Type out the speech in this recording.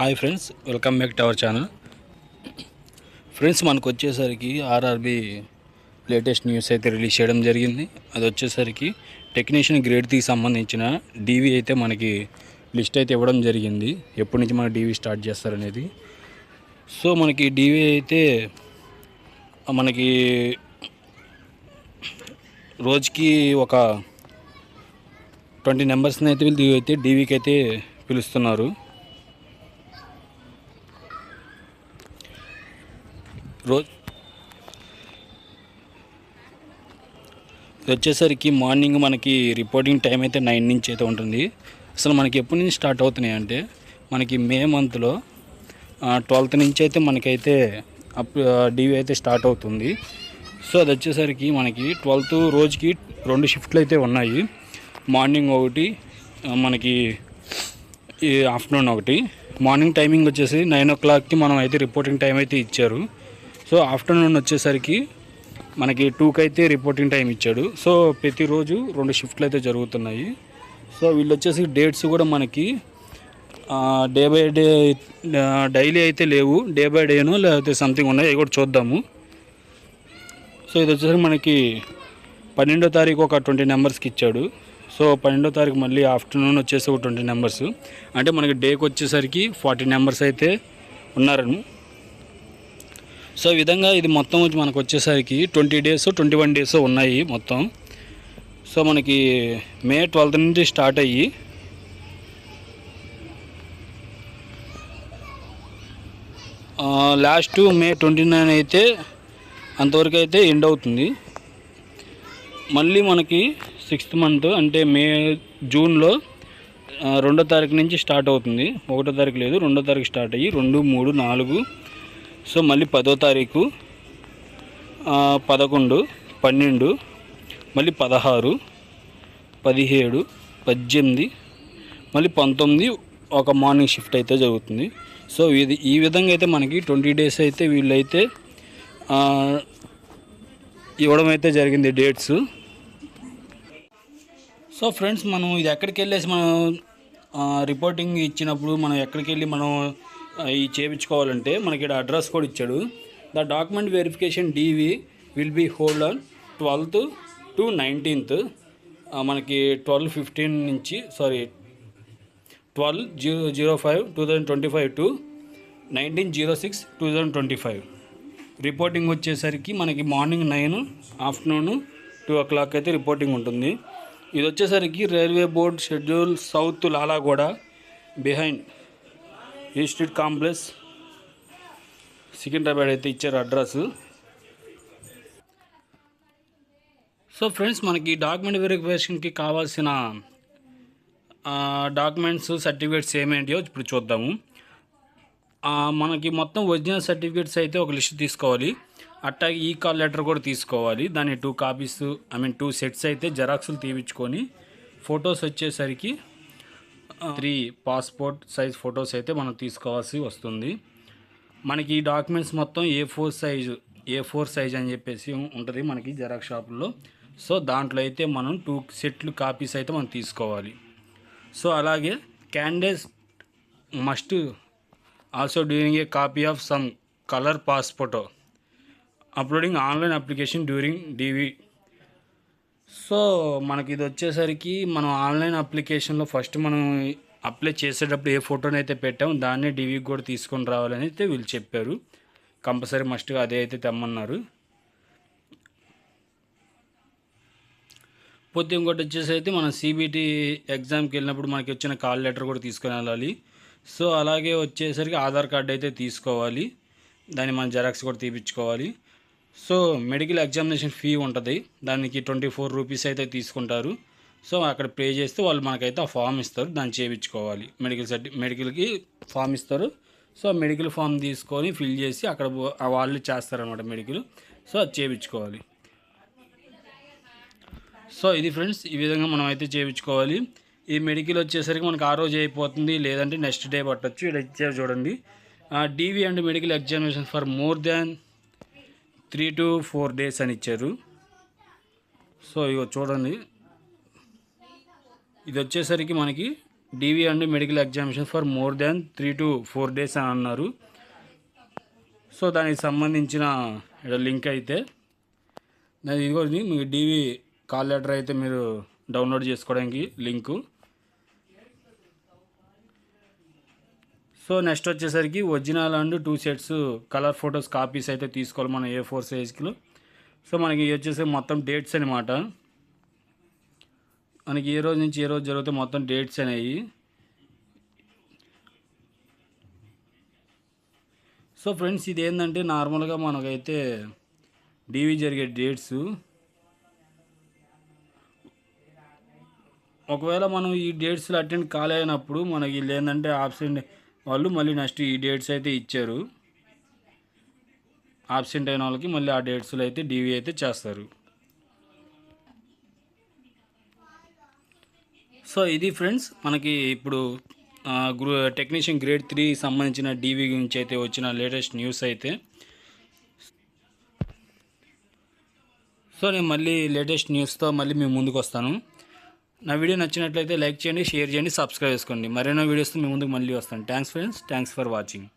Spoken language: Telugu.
Hi friends welcome back to our channel. Friends మనకు వచ్చేసరికి ఆర్ఆర్బి లేటెస్ట్ న్యూస్ అయితే రిలీజ్ చేయడం జరిగింది. అది వచ్చేసరికి టెక్నీషియన్ గ్రేడ్కి సంబంధించిన డీవీ అయితే మనకి లిస్ట్ అయితే ఇవ్వడం జరిగింది. ఎప్పటి నుంచి మన డీవీ స్టార్ట్ చేస్తారనేది. సో మనకి డీవీ అయితే మనకి రోజుకి ఒక ట్వంటీ నెంబర్స్ని అయితే వీళ్ళు అయితే డీవీకి అయితే పిలుస్తున్నారు. రోజు వచ్చేసరికి మార్నింగ్ మనకి రిపోర్టింగ్ టైం అయితే నైన్ నుంచి అయితే ఉంటుంది. అసలు మనకి ఎప్పటి నుంచి స్టార్ట్ అవుతున్నాయి అంటే మనకి మే మంత్లో ట్వెల్త్ నుంచి అయితే మనకైతే అప్ డీవీ అయితే స్టార్ట్ అవుతుంది. సో అది వచ్చేసరికి మనకి ట్వెల్త్ రోజుకి రెండు షిఫ్ట్లు అయితే ఉన్నాయి. మార్నింగ్ ఒకటి మనకి ఆఫ్టర్నూన్ ఒకటి. మార్నింగ్ టైమింగ్ వచ్చేసి నైన్ ఓ క్లాక్కి మనం అయితే రిపోర్టింగ్ టైం అయితే ఇచ్చారు. సో ఆఫ్టర్నూన్ వచ్చేసరికి మనకి టూకి అయితే రిపోర్టింగ్ టైం ఇచ్చాడు. సో ప్రతిరోజు రెండు షిఫ్ట్లు అయితే జరుగుతున్నాయి. సో వీళ్ళు వచ్చేసి డేట్స్ కూడా మనకి డే బై డే డైలీ అయితే లేవు. డే బై డేను లేకపోతే సంథింగ్ ఉన్నాయి అవి కూడా చూద్దాము. సో ఇది వచ్చేసరికి మనకి పన్నెండో తారీఖు ఒక ట్వంటీ నెంబర్స్కి ఇచ్చాడు. సో పన్నెండో తారీఖు మళ్ళీ ఆఫ్టర్నూన్ వచ్చేసి ఒక ట్వంటీ నెంబర్స్. అంటే మనకి డేకి వచ్చేసరికి ఫార్టీ నెంబర్స్ అయితే ఉన్నారను. సో ఈ విధంగా ఇది మొత్తం వచ్చి మనకు వచ్చేసరికి twenty days twenty one days ఉన్నాయి మొత్తం. సో మనకి మే ట్వెల్త్ నుంచి స్టార్ట్ అయ్యి లాస్ట్ మే ట్వంటీ నైన్ అయితే అంతవరకు అయితే ఎండ్ అవుతుంది. మళ్ళీ మనకి సిక్స్త్ మంత్ అంటే మే జూన్లో రెండో తారీఖు నుంచి స్టార్ట్ అవుతుంది. ఒకటో తారీఖు లేదు రెండో తారీఖు స్టార్ట్ అయ్యి రెండు మూడు నాలుగు సో మళ్ళీ పదో తారీఖు పదకొండు పన్నెండు మళ్ళీ పదహారు పదిహేడు పద్దెనిమిది మళ్ళీ పంతొమ్మిది ఒక మార్నింగ్ షిఫ్ట్ అయితే జరుగుతుంది. సో ఇది ఈ విధంగా అయితే మనకి ట్వంటీ డేస్ అయితే వీళ్ళైతే ఇవ్వడం అయితే జరిగింది డేట్స్. సో ఫ్రెండ్స్ మనం ఇది ఎక్కడికి వెళ్ళేసి మనం రిపోర్టింగ్ ఇచ్చినప్పుడు మనం ఎక్కడికి వెళ్ళి మనం ఈ చేయించుకోవాలంటే మనకి ఇక్కడ అడ్రస్ కూడా ఇచ్చాడు. The document verification DV will be hold on twelfth to nineteenth. మనకి ట్వెల్వ్ ఫిఫ్టీన్ నుంచి sorry twelve zero zero five two thousand twenty five to nineteen zero six two thousand twenty five. Reporting వచ్చేసరికి మనకి morning nine afternoon two o'clock అయితే రిపోర్టింగ్ ఉంటుంది. ఇది వచ్చేసరికి railway board schedule south Lalaguda behind. ఈ స్ట్రీట్ కాంప్లెక్స్ సికింద్రాబాద్ అయితే ఇచ్చారు అడ్రస్ సో ఫ్రెండ్స్ మనకి డాక్యుమెంట్ వెరిఫికేషన్కి కావాల్సిన డాక్యుమెంట్స్ సర్టిఫికేట్స్ ఏమేంటియో ఇప్పుడు చూద్దాము. మనకి మొత్తం ఒరిజినల్ సర్టిఫికేట్స్ అయితే ఒక లిస్ట్ తీసుకోవాలి. అట్టాగే ఈ కాల్ లెటర్ కూడా తీసుకోవాలి. దాని two copies I mean two sets అయితే జెరాక్స్లు తీయించుకొని ఫొటోస్ వచ్చేసరికి త్రీ పాస్పోర్ట్ సైజ్ ఫొటోస్ అయితే మనం తీసుకోవాల్సి వస్తుంది. మనకి ఈ డాక్యుమెంట్స్ మొత్తం A four size A four size అని చెప్పేసి ఉంటుంది మనకి జెరాక్స్ షాపుల్లో. సో దాంట్లో అయితే మనం టూ సెట్లు కాపీస్ అయితే మనం తీసుకోవాలి. సో అలాగే candidates must also during a copy of some colour pass photo uploading online application during DV so మనకి ఇది వచ్చేసరికి మనం ఆన్లైన్ అప్లికేషన్లో ఫస్ట్ మనం అప్లై చేసేటప్పుడు ఏ ఫోటోని అయితే దాన్నే డివికి కూడా తీసుకొని రావాలని అయితే వీళ్ళు చెప్పారు. కంపల్సరీ మస్ట్గా అదే అయితే తెమ్మన్నారు. పోతే ఇంకోటి వచ్చేసి అయితే మనం సిబిటి ఎగ్జామ్కి వెళ్ళినప్పుడు మనకి వచ్చిన కాల్ లెటర్ కూడా తీసుకొని వెళ్ళాలి. సో అలాగే వచ్చేసరికి ఆధార్ కార్డు అయితే తీసుకోవాలి. దాన్ని మనం జెరాక్స్ కూడా తీపించుకోవాలి సో మెడికల్ ఎగ్జామినేషన్ ఫీ ఉంటుంది. దానికి ట్వంటీ ఫోర్ రూపీస్ అయితే తీసుకుంటారు. సో అక్కడ పే చేస్తే వాళ్ళు మనకైతే ఆ ఫామ్ ఇస్తారు. దాన్ని చేయించుకోవాలి. మెడికల్ సర్టి మెడికల్కి ఫామ్ ఇస్తారు. సో మెడికల్ ఫామ్ తీసుకొని ఫిల్ చేసి అక్కడ వాళ్ళు చేస్తారనమాట మెడికల్. సో అది చేయించుకోవాలి. సో ఇది ఫ్రెండ్స్ ఈ విధంగా మనం అయితే చేయించుకోవాలి. ఈ మెడికల్ వచ్చేసరికి మనకి ఆ రోజు అయిపోతుంది. లేదంటే నెక్స్ట్ డే పట్టొచ్చు. ఇలా ఇచ్చారు చూడండి. DV and medical examination for more than three to four days అని ఇచ్చారు. సో ఇగో చూడండి. ఇది వచ్చేసరికి మనకి DV and medical examination for more than three to four days అని అన్నారు. సో దానికి సంబంధించిన లింక్ అయితే దాని ఇదిగో మీకు డివి కాల్ లెటర్ అయితే మీరు డౌన్లోడ్ చేసుకోవడానికి లింకు సో నెక్స్ట్ వచ్చేసరికి original and two sets colour photos copies అయితే తీసుకోవాలి మన ఏ ఫోర్ సైజ్కిలో సో మనకి వచ్చేసి మొత్తం డేట్స్ అనమాట మనకి ఏ రోజు నుంచి ఏ రోజు జరిగితే మొత్తం డేట్స్ అనేవి. సో ఫ్రెండ్స్ ఇది ఏంటంటే నార్మల్గా మనకైతే డీవీ జరిగే డేట్స్ ఒకవేళ మనం ఈ డేట్స్లో అటెండ్ కాలేనప్పుడు మనకి వీళ్ళు ఏంటంటే ఆబ్సెంట్ వాళ్ళు మళ్ళీ నెక్స్ట్ ఈ డేట్స్ అయితే ఇచ్చారు. ఆబ్సెంట్ అయిన వాళ్ళకి మళ్ళీ ఆ డేట్స్లో అయితే డీవీ అయితే చేస్తారు. సో ఇది ఫ్రెండ్స్ మనకి ఇప్పుడు గ్రూ టెక్నీషియన్ గ్రేడ్ త్రీ సంబంధించిన డీవీ గురించి అయితే వచ్చిన లేటెస్ట్ న్యూస్ అయితే. సో నేను మళ్ళీ లేటెస్ట్ న్యూస్తో మళ్ళీ మేము ముందుకు వస్తాను. నా వీడియో నచ్చినట్లయితే లైక్ చేయండి షేర్ చేయండి సబ్స్క్రైబ్ చేసుకోండి. మరెన్నో వీడియోస్తో మీ ముందుకు మళ్ళీ వస్తాను. Thanks friends thanks for watching